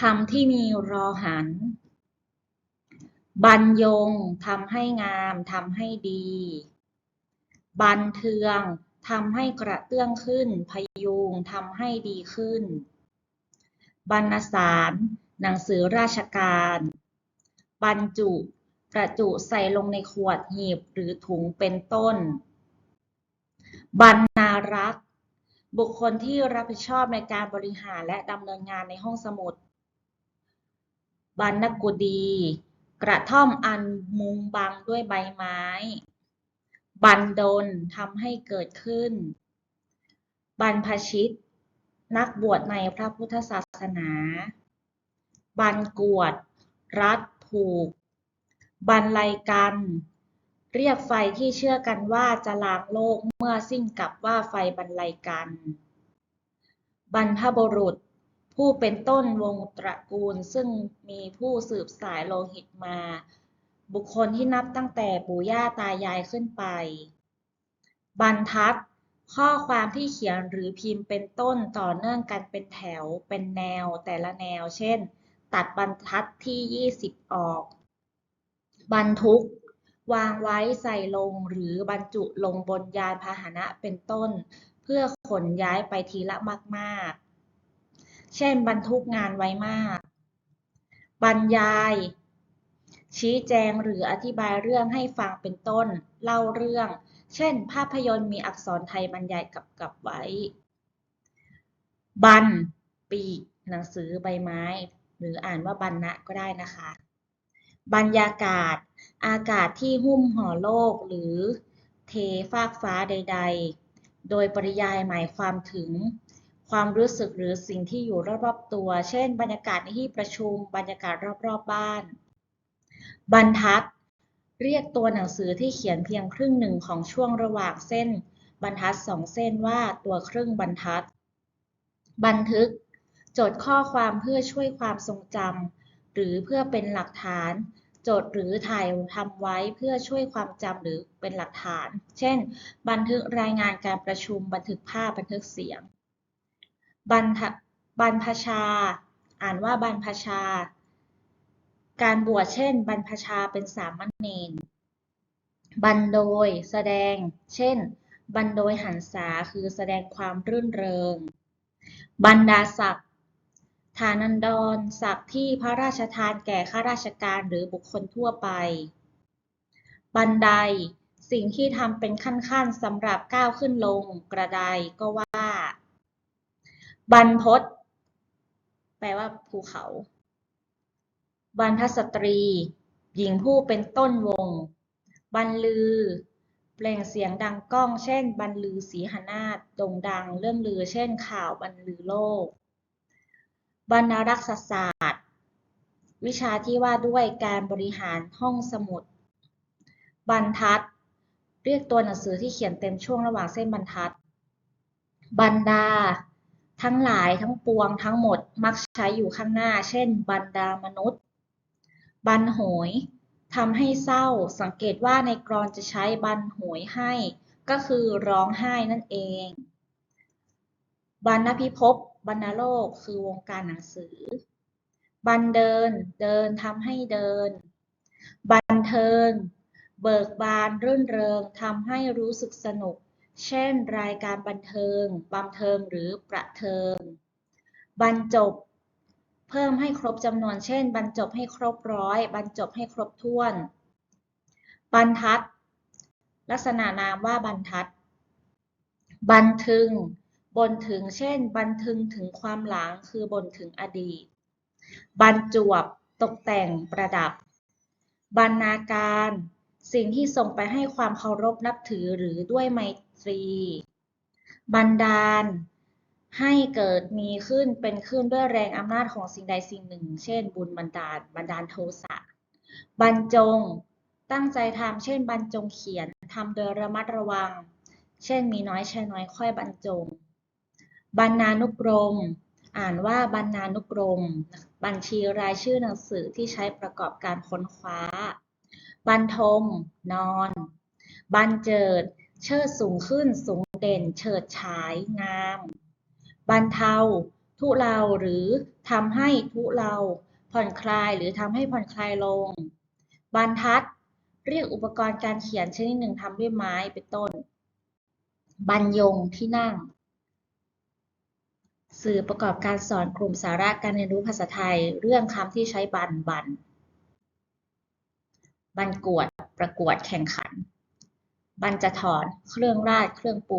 คำที่มีรอหัน บรรยงทำให้งามทำให้ดี บันเทืองทำให้กระเตื้องขึ้น พยุงทำให้ดีขึ้น บรรณสาร หนังสือราชการ บรรจุประจุใส่ลงในขวดหีบหรือถุงเป็นต้น บรรณารักษ์ บุคคลที่รับผิดชอบในการบริหารและดำเนินงานในห้องสมุด บรรณกุดี กระท่อมอันมุงบังด้วยใบไม้ บันดลทำให้เกิดขึ้น บรรพชิต นักบวชในพระพุทธศาสนา บรรกวด รัดผูก บรรลัยกัน เรียกไฟที่เชื่อกันว่าจะล้างโลกเมื่อสิ้นกับว่าไฟบรรลัยกัน บรรพบุรุษ ผู้เป็นต้นวงตระกูล ซึ่งมีผู้สืบสายโลหิตมา บุคคลที่นับตั้งแต่ปู่ย่าตายายขึ้นไป บรรทัด ข้อความที่เขียนหรือพิมพ์เป็นต้นต่อเนื่องกันเป็นแถวเป็นแนวแต่ละแนว เช่น ตัดบรรทัดที่ 20 ออก บรรทุกวางไว้ใส่ลงหรือบรรจุลงบนยานพาหนะเป็นต้น เพื่อขนย้ายไปทีละมาก ๆ เช่นบรรทุกงานไว้มาก บรรยาย ชี้แจงหรืออธิบายเรื่องให้ฟังเป็นต้น เล่าเรื่อง เช่น ภาพยนตร์มีอักษรไทยบรรยายกับกับไว้บรรปีก หนังสือใบไม้ หรืออ่านว่าบรรณะก็ได้นะคะ บรรยากาศ อากาศที่หุ้มห่อโลกหรือเทฟากฟ้าใด ๆ โดยปริยายหมายความถึง ความรู้สึกหรือสิ่งที่อยู่รอบๆตัว เช่น บรรยากาศในที่ประชุม บรรยากาศรอบๆบ้าน บรรทัด เรียกตัวหนังสือที่เขียนเพียงครึ่งหนึ่งของช่วงระหว่างเส้น บรรทัดสองเส้นว่าตัวครึ่งบรรทัด บันทึก จดข้อความเพื่อช่วยความทรงจำหรือเพื่อเป็นหลักฐานจดหรือถ่ายทำไว้เพื่อช่วยความจำหรือเป็นหลักฐาน เช่น บันทึกรายงานการประชุม บันทึกภาพ บันทึกเสียง บรรทบรรพชา อ่านว่าบรรพชา การบวชเช่น บรรพชาเป็นสามเณรบรรโดยแสดง เช่น บรรโดยหันษาคือแสดงความรื่นเริง บรรดาศักดิ์ฐานันดรศักดิ์ที่พระราชทานแก่ข้าราชการหรือบุคคลทั่วไป บันได สิ่งที่ทำเป็นขั้นๆสำหรับก้าวขึ้นลงกระไดก็ว่า บรรพตแปลว่าภูเขา บรรพสตรี หญิงผู้เป็นต้นวง บรรลือ เปล่งเสียงดังก้อง เช่น บรรลือศรีหนาถโด่งดัง เรื่องลือ เช่น ข่าวบรรลือโลก บรรณารักษศาสตร์ วิชาที่ว่าด้วยการบริหารห้องสมุด บรรทัด เรียกตัวหนังสือที่เขียนเต็มช่วงระหว่างเส้นบรรทัด บรรดา ทั้งหลายทั้งปวงทั้งหมดมักใช้อยู่ข้างหน้า เช่น บรรดามนุษย์บรรโหยทำให้เศร้า สังเกตว่าในกรอนจะใช้บรรโหยให้ ก็คือร้องไห้นั่นเอง บรรณพิภพบรรณโลกคือวงการหนังสือ บันเดิน เดินทำให้เดิน บันเทิง เบิกบานรื่นเริงทำให้รู้สึกสนุก เช่น รายการบันเทิงบันเทิงหรือประเทิง บรรจบ เพิ่มให้ครบจำนวน เช่น บรรจบให้ครบร้อย บรรจบให้ครบถ้วน บรรทัด ลักษณะนามว่าบรรทัด บันทึง บนถึง เช่น บันทึงถึงความหลัง คือบนถึงอดีต บรรจวบ ตกแต่ง ประดับ บรรณาการ สิ่งที่ส่งไปให้ความเคารพนับถือหรือด้วยไม ตรีบันดาล ให้เกิดมีขึ้นเป็นขึ้นด้วยแรงอำนาจของสิ่งใดสิ่งหนึ่ง เช่น บุญบันดาล บันดาลโทสะ บรรจง ตั้งใจทำเช่น บรรจงเขียนทำโดยระมัดระวัง เช่น มีน้อยใช้น้อยค่อยบรรจง บรรณานุกรม อ่านว่าบรรณานุกรม บัญชีรายชื่อหนังสือที่ใช้ประกอบการค้นคว้า บรรทม นอน บรรเจิด เชิดสูงขึ้นสูงเด่น เฉิดฉาย งาม บรรเทา ทุเลาหรือทำให้ทุเลาผ่อนคลายหรือทำให้ผ่อนคลายลง บรรทัด เรียกอุปกรณ์การเขียนชนิดหนึ่งทำด้วยไม้เป็นต้น บรรยงที่นั่ง สื่อประกอบการสอนกลุ่มสาระการเรียนรู้ภาษาไทย เรื่องคำที่ใช้บันบัน บันกวด ประกวดแข่งขัน บันจะถอนเครื่องราดเครื่องปู